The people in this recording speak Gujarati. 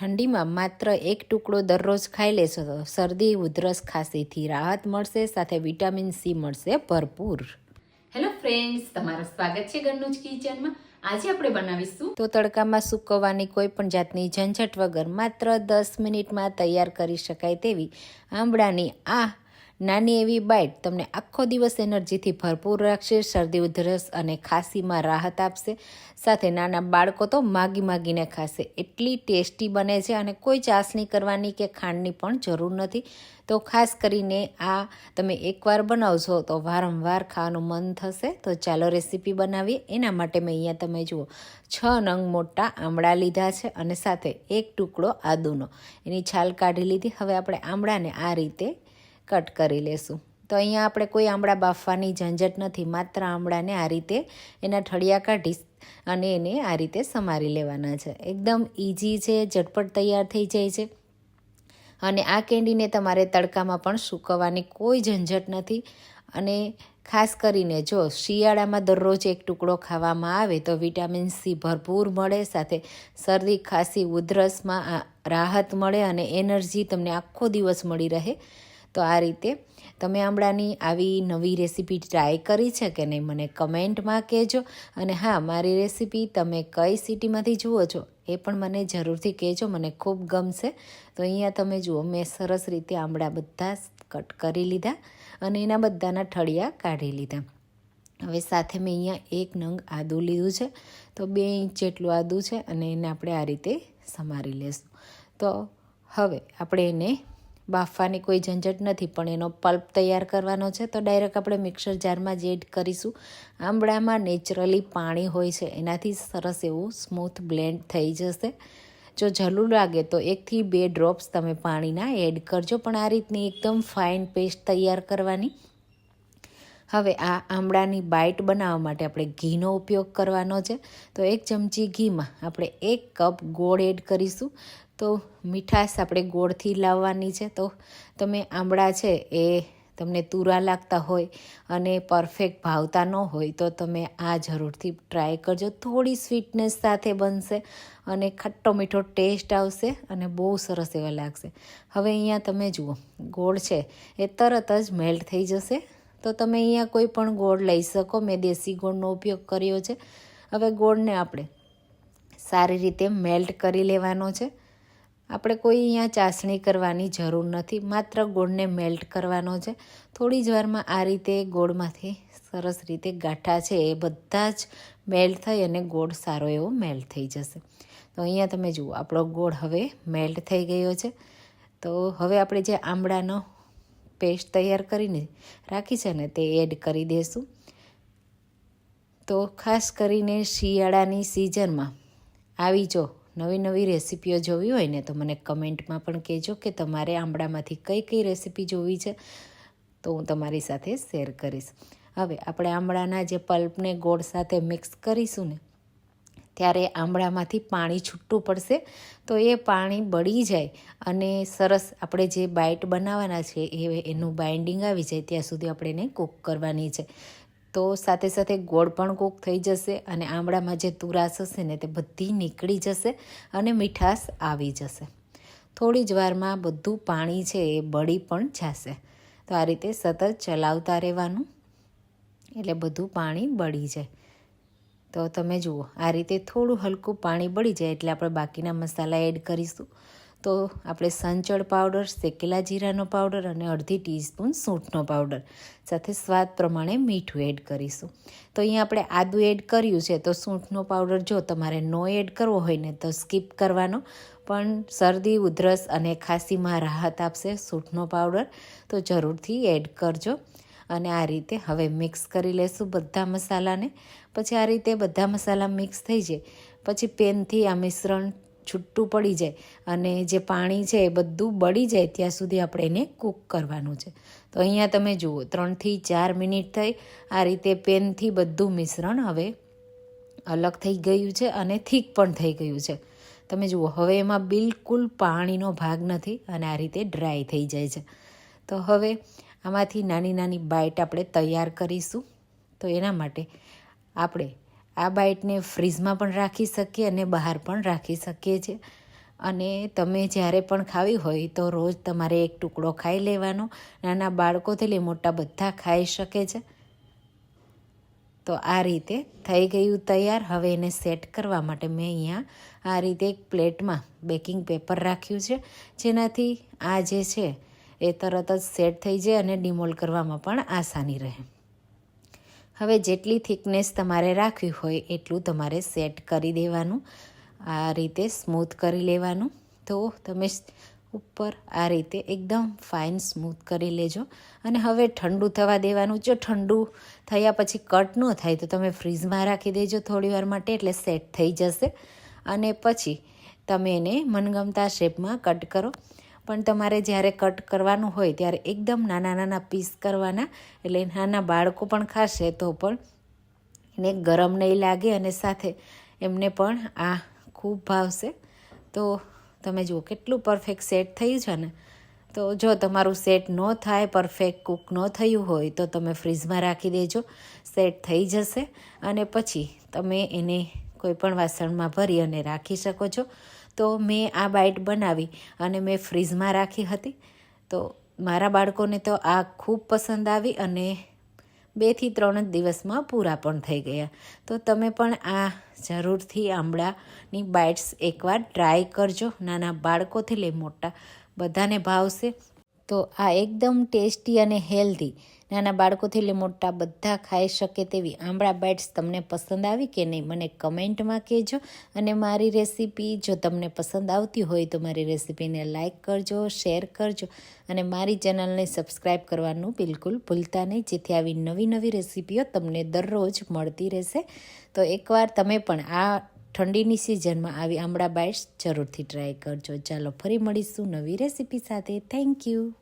ઠંડીમાં માત્ર એક ટુકડો દરરોજ ખાઈ લેશો તો શરદી ઉધરસ ખાંસીથી રાહત મળશે સાથે વિટામિન સી મળશે ભરપૂર. હેલો ફ્રેન્ડ્સ તમારું સ્વાગત છે ઘરનું જ કિચનમાં. આજે આપણે બનાવીશું તો તડકામાં સૂકવવાની કોઈ પણ જાતની ઝંઝટ વગર માત્ર દસ મિનિટમાં તૈયાર કરી શકાય તેવી આંબળાની આ નાની એવી બાઇટ તમને આખો દિવસ એનર્જીથી ભરપૂર રાખશે, શરદી, ઉધરસ અને ખાંસીમાં રાહત આપશે. સાથે નાના બાળકો તો માગી માગીને ખાશે. એટલી ટેસ્ટી બને છે અને કોઈ ચાસણી કરવાની કે ખાંડની પણ જરૂર નથી. તો ખાસ કરીને આ તમે એકવાર બનાવશો તો વારંવાર ખાવાનું મન થશે. તો ચાલો રેસીપી બનાવીએ. એના માટે મેં અહીંયા તમે જુઓ, છ નંગ મોટા આમળા લીધા છે અને સાથે એક ટુકડો આદુનો. એની છાલ કાઢી લીધી. હવે આપણે આમળાને આ રીતે કટ કરી લેશું. તો અહીંયા આપણે કોઈ આમળા બાફવાની ઝંઝટ નથી, માત્ર આમળાને આ રીતે એના ઠળિયા કાઢી અને એને આ રીતે સમારી લેવાના છે. એકદમ ઇઝી છે, ઝટપટ તૈયાર થઈ જાય છે. અને આ કેન્ડીને તમારે તડકામાં પણ સૂકવવાની કોઈ ઝંઝટ નથી. અને ખાસ કરીને જો શિયાળામાં દરરોજ એક ટુકડો ખાવામાં આવે તો વિટામિન સી ભરપૂર મળે, સાથે શરદી, ખાંસી, ઉધરસમાં રાહત મળે અને એનર્જી તમને આખો દિવસ મળી રહે. તો આ રીતે તમે આમળાની આવી નવી રેસીપી ટ્રાય કરી છે કે નહીં મને કમેન્ટમાં કહેજો. અને હા, મારી રેસીપી તમે કઈ સિટીમાંથી જુઓ છો એ પણ મને જરૂરથી કહેજો. મને ખૂબ ગમશે. તો અહીંયા તમે જુઓ, મેં સરસ રીતે આમળા બધા કટ કરી લીધા અને એના બધાના ઠળિયા કાઢી લીધા. હવે સાથે મેં અહીંયા એક નંગ આદું લીધું છે. તો બે ઇંચ જેટલું આદું છે અને એને આપણે આ રીતે સમારી લેશું. તો હવે આપણે એને બાફવાની કોઈ ઝંઝટ નથી, પણ એનો પલ્પ તૈયાર કરવાનો છે. તો ડાયરેક્ટ આપણે મિક્સર જારમાં જ એડ કરીશું. આંબળામાં નેચરલી પાણી હોય છે, એનાથી સરસ એવું સ્મૂથ બ્લેન્ડ થઈ જશે. જો જલું લાગે તો એકથી બે ડ્રોપ્સ તમે પાણીના એડ કરજો, પણ આ રીતની એકદમ ફાઇન પેસ્ટ તૈયાર કરવાની. હવે આ આમળાની બાઇટ બનાવવા માટે આપણે ઘીનો ઉપયોગ કરવાનો છે. તો એક ચમચી ઘીમાં આપણે એક કપ ગોળ એડ કરીશું. તો મીઠાશ આપણે ગોળથી લાવવાની છે. તો તમે આંબળા છે એ તમને તુરા લાગતા હોય અને પરફેક્ટ ભાવતા ન હોય તો તમે આ જરૂરથી ટ્રાય કરજો. થોડી સ્વીટનેસ સાથે બનશે અને ખટ્ટો મીઠો ટેસ્ટ આવશે અને બહુ સરસ એવા લાગશે. હવે અહીંયા તમે જુઓ, ગોળ છે એ તરત જ મેલ્ટ થઈ જશે. તો તમે અહીંયા કોઈ પણ ગોળ લઈ શકો, મેં દેશી ગોળનો ઉપયોગ કર્યો છે. હવે ગોળને આપણે સારી રીતે મેલ્ટ કરી લેવાનો છે. આપણે કોઈ અહીંયા ચાસણી કરવાની જરૂર નથી, માત્ર ગોળને મેલ્ટ કરવાનો છે. થોડી જ વારમાં આ રીતે ગોળમાંથી સરસ રીતે ગાંઠા છે, એ બધા જ મેલ્ટ થઈ અને ગોળ સારો એવો મેલ્ટ થઈ જશે. તો અહીંયા તમે જુઓ, આપણો ગોળ હવે મેલ્ટ થઈ ગયો છે. તો હવે આપણે જે આંબળાનો પેસ્ટ તૈયાર કરીને રાખી છે ને, તે એડ કરી દઈશું તો ખાસ કરીને શિયાળાની સિઝનમાં આવી જો નવી નવી રેસીપીઓ જોવી હોય ને તો મને કમેન્ટમાં પણ કહેજો કે તમારે આંબળામાંથી કઈ કઈ રેસીપી જોવી છે. તો હું તમારી સાથે શેર કરીશ. હવે આપણે આંબળાના જે પલ્પને ગોળ સાથે મિક્સ કરીશું ને, ત્યારે આંબળામાંથી પાણી છૂટું પડશે. તો એ પાણી બળી જાય અને સરસ આપણે જે બાઇટ બનાવવાના છે એ એનું બાઇન્ડિંગ આવી જાય ત્યાં સુધી આપણે એને કૂક કરવાની છે. તો સાથે સાથે ગોળ પણ કોક થઈ જશે અને આમળામાં જે તુરાશ હશે ને તે બધી નીકળી જશે અને મીઠાશ આવી જશે. થોડી જ વારમાં બધું પાણી છે એ બળી પણ જશે. તો આ રીતે સતત ચલાવતા રહેવાનું. એટલે બધું પાણી બળી જાય. તો તમે જુઓ, આ રીતે થોડું હલકું પાણી બળી જાય એટલે આપણે બાકીના મસાલા એડ કરીશું. તો આપણે સંચળ પાવડર, શેકેલા જીરાનો પાવડર અને અડધી ટીસ્પૂન સૂંઠનો પાવડર. સાથે સ્વાદ પ્રમાણે મીઠું એડ કરીશું. તો અહીંયા આપણે આદું એડ કર્યું છે, તો સૂંઠનો પાવડર જો તમારે નો એડ કરવો હોય ને તો સ્કીપ કરવાનો. પણ શરદી, ઉધરસ અને ખાંસીમાં રાહત આપશે સૂંઠનો પાવડર, તો જરૂરથી એડ કરજો. અને આ રીતે હવે મિક્સ કરી લેશું બધા મસાલાને. પછી આ રીતે બધા મસાલા મિક્સ થઈ જાય. પછી પેનથી આ મિશ્રણ છૂટું પડી જાય અને જે પાણી છે એ બધું બળી જાય ત્યાં સુધી આપણે એને કૂક કરવાનું છે. તો અહીંયા તમે જુઓ, ત્રણથી ચાર મિનિટ થઈ, આ રીતે પેનથી બધું મિશ્રણ હવે અલગ થઈ ગયું છે અને થીક પણ થઈ ગયું છે. તમે જુઓ, હવે એમાં બિલકુલ પાણીનો ભાગ નથી અને આ રીતે ડ્રાય થઈ જાય છે. તો હવે આમાંથી નાની નાની બાઇટ આપણે તૈયાર કરીશું. તો એના માટે આપણે આ બાઇટને ફ્રીઝમાં પણ રાખી શકીએ અને બહાર પણ રાખી શકીએ છીએ. અને તમે જ્યારે પણ ખાવી હોય તો રોજ તમારે એક ટુકડો ખાઈ લેવાનો. નાના બાળકોથી લઈ મોટા બધા ખાઈ શકે છે. તો આ રીતે થઈ ગયું તૈયાર. હવે એને સેટ કરવા માટે મેં અહીંયા આ રીતે એક પ્લેટમાં બેકિંગ પેપર રાખ્યું છે. જેનાથી આ જે છે એ તરત જ સેટ થઈ જાય અને ડિમોલ કરવામાં પણ આસાની રહે. હવે જેટલી થિકનેસ તમારે રાખવી હોય એટલું તમારે સેટ કરી દેવાનું, આ રીતે સ્મૂથ કરી લેવાનું. તો તમે ઉપર આ રીતે એકદમ ફાઇન સ્મૂથ કરી લેજો. અને હવે ઠંડુ થવા દેવાનું. જો ઠંડુ થયા પછી કટ ન થાય તો તમે ફ્રીઝમાં રાખી દેજો થોડી વાર માટે એટલે સેટ થઈ જશે. અને પછી તમે એને મનગમતા શેપમાં કટ કરો. પણ તમારે જ્યારે કટ કરવાનું હોય ત્યારે એકદમ નાના નાના પીસ કરવાના. એટલે નાના બાળકો પણ ખાશે તો પણ એને ગરમ નહીં લાગે અને સાથે એમને પણ આ ખૂબ ભાવશે. તો તમે જુઓ કેટલું પરફેક્ટ સેટ થયું છે ને. તો જો તમારું સેટ ન થાય પરફેક્ટ કૂક ન થયું હોય તો તમે ફ્રીઝમાં રાખી દેજો. સેટ થઈ જશે અને પછી તમે એને કોઈ પણ વાસણમાં ભરી અને રાખી શકો છો. તો મેં આ બાઇટ બનાવી અને મેં ફ્રીઝમાં રાખી હતી. તો મારા બાળકોને તો આ ખૂબ પસંદ આવી અને બેથી ત્રણ જ દિવસમાં પૂરા પણ થઈ ગયા. તો તમે પણ આ જરૂરથી આંબળાની બાઇટ્સ એકવાર ટ્રાય કરજો. નાના બાળકોથી લઈ મોટા બધાને ભાવશે. તો આ એકદમ ટેસ્ટી અને હેલ્ધી. નાના બાળકોથી લઈ મોટા બધા ખાઈ શકે તેવી આંબળા બાઇટ્સ તમને પસંદ આવી કે નહીં, મને કમેન્ટમાં કહેજો. અને મારી રેસીપી જો તમને પસંદ આવતી હોય તો મારી રેસીપીને લાઇક કરજો, શેર કરજો. અને મારી ચેનલને સબસ્ક્રાઈબ કરવાનું બિલકુલ ભૂલતા નહીં, જેથી આવી નવી નવી રેસીપીઓ તમને દરરોજ મળતી રહેશે. તો એકવાર તમે પણ આ ઠંડીની સિઝનમાં આવી આંબળા બાઇટ્સ જરૂરથી ટ્રાય કરજો. ચાલો ફરી મળીશું નવી રેસીપી સાથે. Thank you.